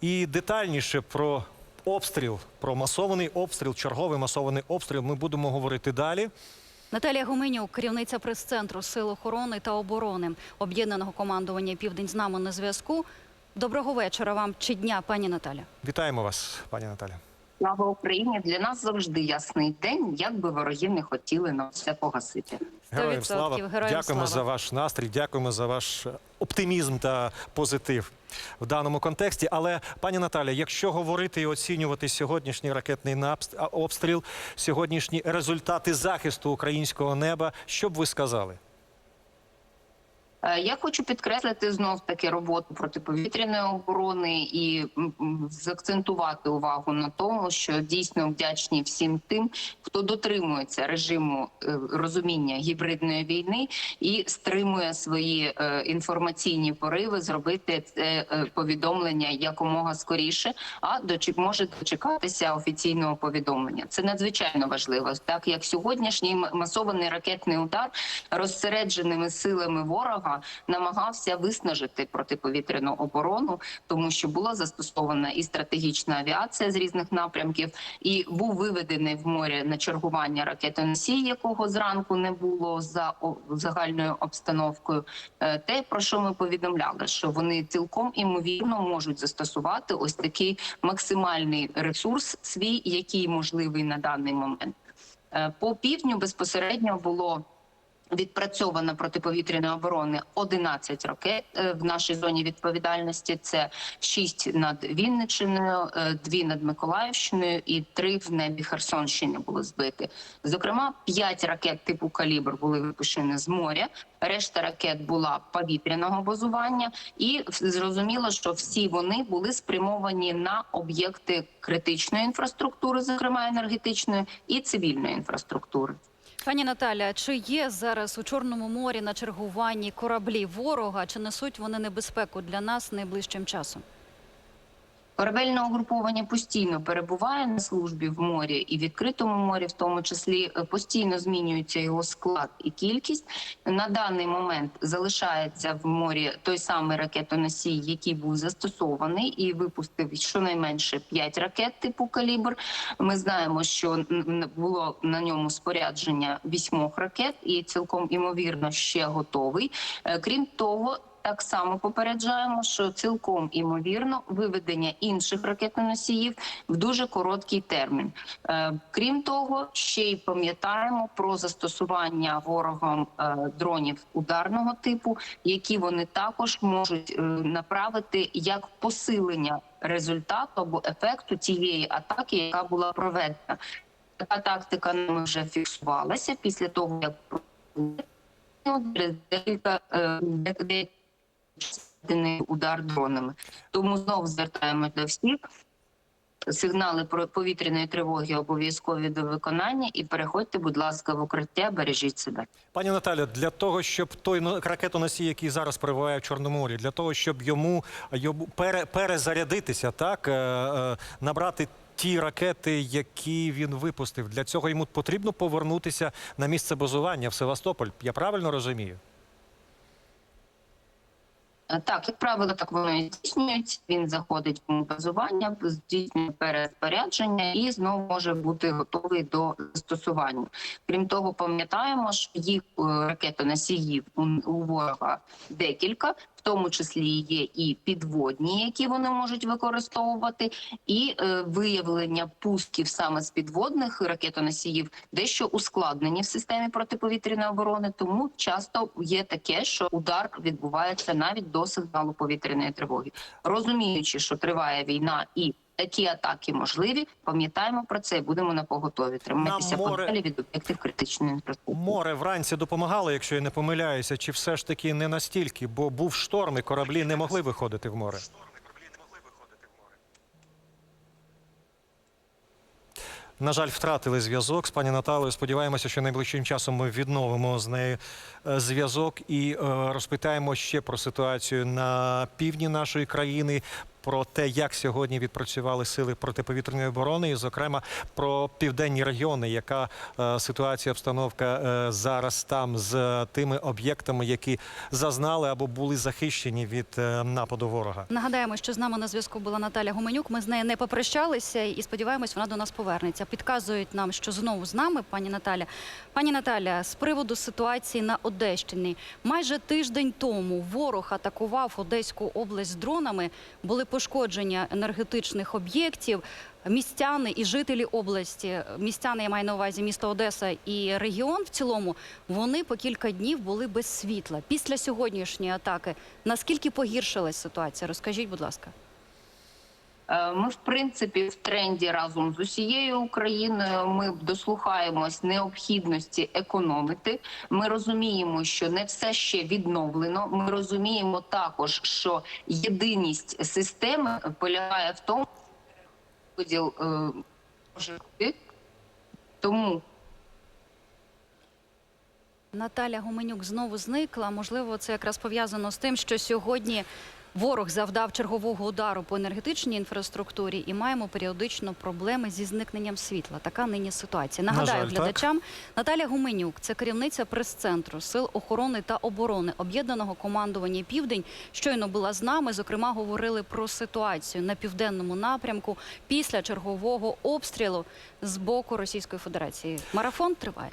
І детальніше про обстріл, про масований обстріл, черговий масований обстріл. Ми будемо говорити далі. Наталія Гуменюк, керівниця прес-центру Сил охорони та оборони об'єднаного командування Південь з нами на зв'язку. Доброго вечора вам чи дня, пані Наталя. Вітаємо вас, пані Наталя. Слава Україні! Для нас завжди ясний день, як би вороги не хотіли нам все погасити. Героям 100% слава. героям Дякуємо слава. за ваш настрій, дякуємо за ваш оптимізм та позитив в даному контексті. Але, пані Наталя, якщо говорити і оцінювати сьогоднішній ракетний обстріл, сьогоднішні результати захисту українського неба, що б ви сказали? Е, Я хочу підкреслити знов таки роботу протиповітряної оборони і заакцентувати увагу на тому, що дійсно вдячні всім тим, хто дотримується режиму е, розуміння гібридної війни і стримує свої е, інформаційні пориви, зробити це повідомлення якомога скоріше, а може дочекатися офіційного повідомлення. Це надзвичайно важливо, так як сьогоднішній масований ракетний удар розсередженими силами ворога намагався виснажити протиповітряну оборону, тому що була застосована і стратегічна авіація з різних напрямків, і був виведений в море на чергування ракетоносій, якого зранку не було за загальною обстановкою. Е, Те про що ми повідомляли, що вони цілком імовірно можуть застосувати ось такий максимальний ресурс свій, який можливий на даний момент. Е, По півдню безпосередньо було відпрацьовано протиповітряної оборони 11 ракет е, в нашій зоні відповідальності. Це 6 над Вінниччиною, 2 над Миколаївщиною і 3 в небі Херсонщини були збиті. Зокрема, 5 ракет типу калібр були випущені з моря. Решта ракет була повітряного базування, і зрозуміло, що всі вони були спрямовані на об'єкти критичної інфраструктури, зокрема енергетичної і цивільної інфраструктури. Пані Наталя, чи є зараз у Чорному морі на чергуванні кораблі ворога? Чи несуть вони небезпеку для нас найближчим часом? Корабельне угруповання постійно перебуває на службі в морі і в відкритому морі, в тому числі е, постійно змінюється його склад і кількість. На даний момент залишається в морі той самий ракетоносій, який був застосований і випустив щонайменше 5 ракет типу калібр. Ми знаємо, що було на ньому спорядження вісьмох ракет, і цілком імовірно ще готовий. Е, Крім того. Так само попереджаємо, що цілком імовірно виведення інших ракетоносіїв в дуже короткий термін. Е, крім того, ще й пам'ятаємо про застосування ворогом е, дронів ударного типу, які вони також можуть е, направити як посилення результату або ефекту тієї атаки, яка була проведена. Така тактика нами вже фіксувалася після того, як декілька удар дронами. Тому знову звертаємось до всіх. Сигнали про повітряної тривоги обов'язкові до виконання і переходьте, будь ласка, в укриття, бережіть себе. Пані Наталя, для того, щоб той но- ракетоносій, який зараз перебуває в Чорному морі, для того, щоб йому, йому пере, перезарядитися, так е, е, набрати ті ракети, які він випустив, для цього йому потрібно повернутися на місце базування в Севастополь. Я правильно розумію? Е, Так, як правило, так воно і здійснюється. Він заходить в базування, здійснює переспорядження і знову може бути готовий до застосування. Крім того, пам'ятаємо, що їх е, ракетоносіїв у, ворога декілька, в тому числі є і підводні, які вони можуть використовувати, і е, виявлення пусків саме з підводних ракетоносіїв дещо ускладнені в системі протиповітряної оборони. Тому часто є таке, що удар відбувається навіть до сигналу повітряної тривоги, розуміючи, що триває війна і. Такі атаки можливі. Пам'ятаємо про це. і Будемо на поготові. Тримайтеся Нам море- подалі від об'єктів критичної інфраструктури. Море вранці допомагало, якщо я не помиляюся, чи все ж таки не настільки, бо був шторм, і кораблі не могли виходити в море. На жаль, втратили зв'язок з пані Наталею. Сподіваємося, що найближчим часом ми відновимо з нею е, зв'язок і е, розпитаємо ще про ситуацію на півдні нашої країни. Про те, як сьогодні відпрацювали сили протиповітряної оборони, і, зокрема, про південні регіони, яка е, ситуація, обстановка е, зараз там з тими об'єктами, які зазнали або були захищені від е, нападу ворога. Нагадаємо, що з нами на зв'язку була Наталя Гуменюк. Ми з нею не попрощалися і сподіваємось, вона до нас повернеться. Підказують нам, що знову з нами, пані Наталя. Пані Наталя, з приводу ситуації на Одещині, майже тиждень тому ворог атакував Одеську область дронами. Були пошкодження енергетичних об'єктів. Містяни і жителі області, містяни, я маю на увазі місто Одеса і регіон в цілому, вони по кілька днів були без світла. Після сьогоднішньої атаки наскільки погіршилась ситуація? Розкажіть, будь ласка. Е, Ми, в принципі, в тренді разом з усією Україною. Ми дослухаємось необхідності економити. Ми розуміємо, що не все ще відновлено. Ми розуміємо також, що єдиність системи полягає в тому, поділ е, бути. тому Наталя Гуменюк знову зникла. Можливо, це якраз пов'язано з тим, що сьогодні ворог завдав чергового удару по енергетичній інфраструктурі, і маємо періодично проблеми зі зникненням світла. Така нині ситуація. На Нагадаю жаль, так. глядачам, Наталя Гуменюк це керівниця прес-центру сил охорони та оборони об'єднаного командування Південь. Щойно була з нами. Зокрема, говорили про ситуацію на південному напрямку після чергового обстрілу з боку Російської Федерації. Марафон триває.